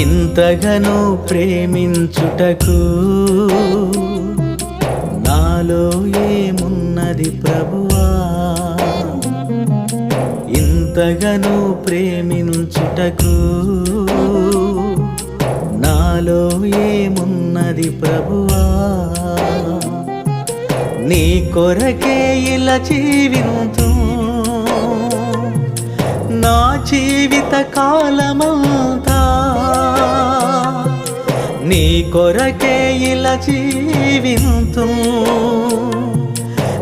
ఇంతగను ప్రేమించుటకు నాలో ఏమున్నది ప్రభువా? ఇంతగను ప్రేమించుటకు నాలో ఏమున్నది ప్రభువా? నీ కొరకే ఇలా జీవింతు నా జీవిత కాలమంతా నీ కొరకే ఇలా జీవింతు.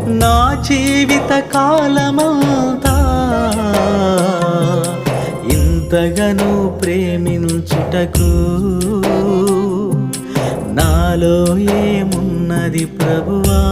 నా జీవిత కాలమంతా ఇంతగను ప్రేమించుటకు. నాలో ఏమున్నది ప్రభువా?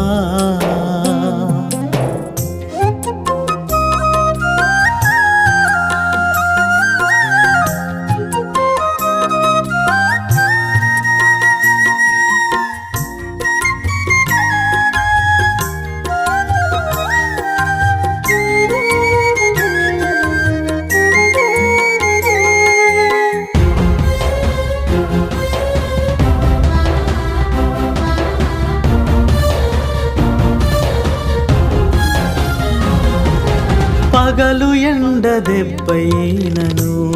పగలు ఎండ దెబ్బైనను.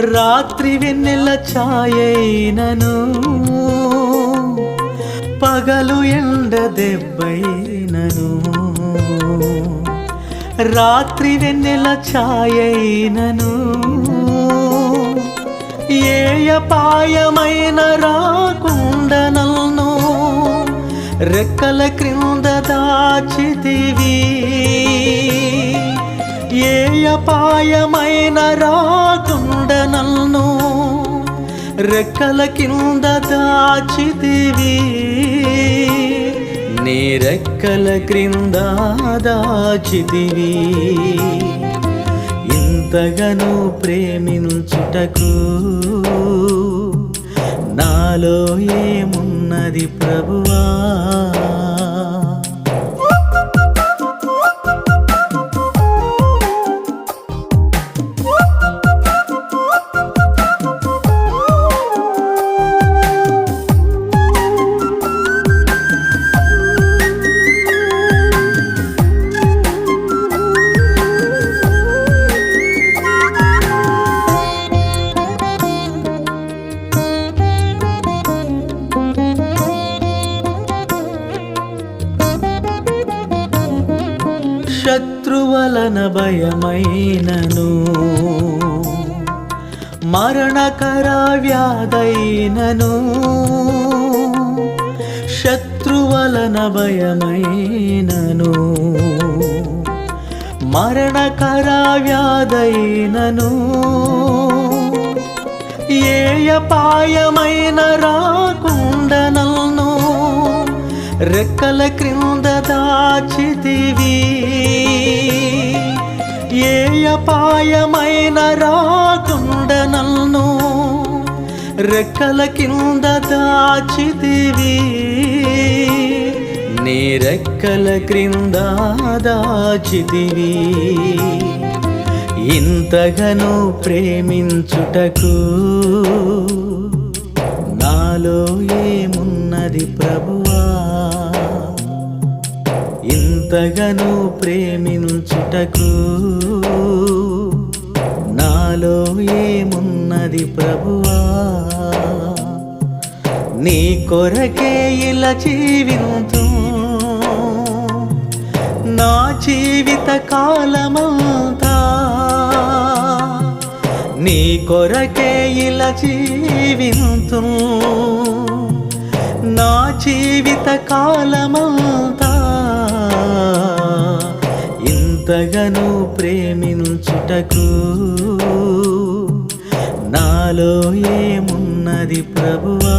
రాత్రి వెన్నెల ఛాయైనను. పగలు ఎండ దెబ్బైనను. రాత్రి వెన్నెల ఛాయైనను. ఏయపాయమైన అపాయమైన రాకుండా నన్ను రెక్కల క్రింద దాచితివి. అపాయమైన రాకుండ నన్ను రెక్కల కింద దాచితివి. నీ రెక్కల క్రింద దాచితివి. ఇంతగను ప్రేమించుటకు నాలో ఏమున్నది ప్రభువా? శత్రువలన భయమైనను. మరణకర వ్యాధైనను శత్రువలన భయమైనను. మరణకర వ్యాధైనను ఏ అపాయమైన రాకుండా నన్ను రెక్కల క్రింద దాచితివి. ఏ అపాయమైన రాకుండ నన్ను రెక్కల కింద దాచితివి. నీ రెక్కల క్రింద దాచితివి. ఇంతగను ప్రేమించుటకు నాలో ఏమున్నది ప్రభువా? ఎంతగను ప్రేమించుటకు నాలో ఏమున్నది ప్రభువా? నీ కొరకే ఇలా జీవింతు నా జీవిత కాలమంతా నీ కొరకే ఇలా జీవింతు నా జీవిత కాలమంతా ఇంతగను ప్రేమించుటకు నాలో ఏమున్నది ప్రభువా?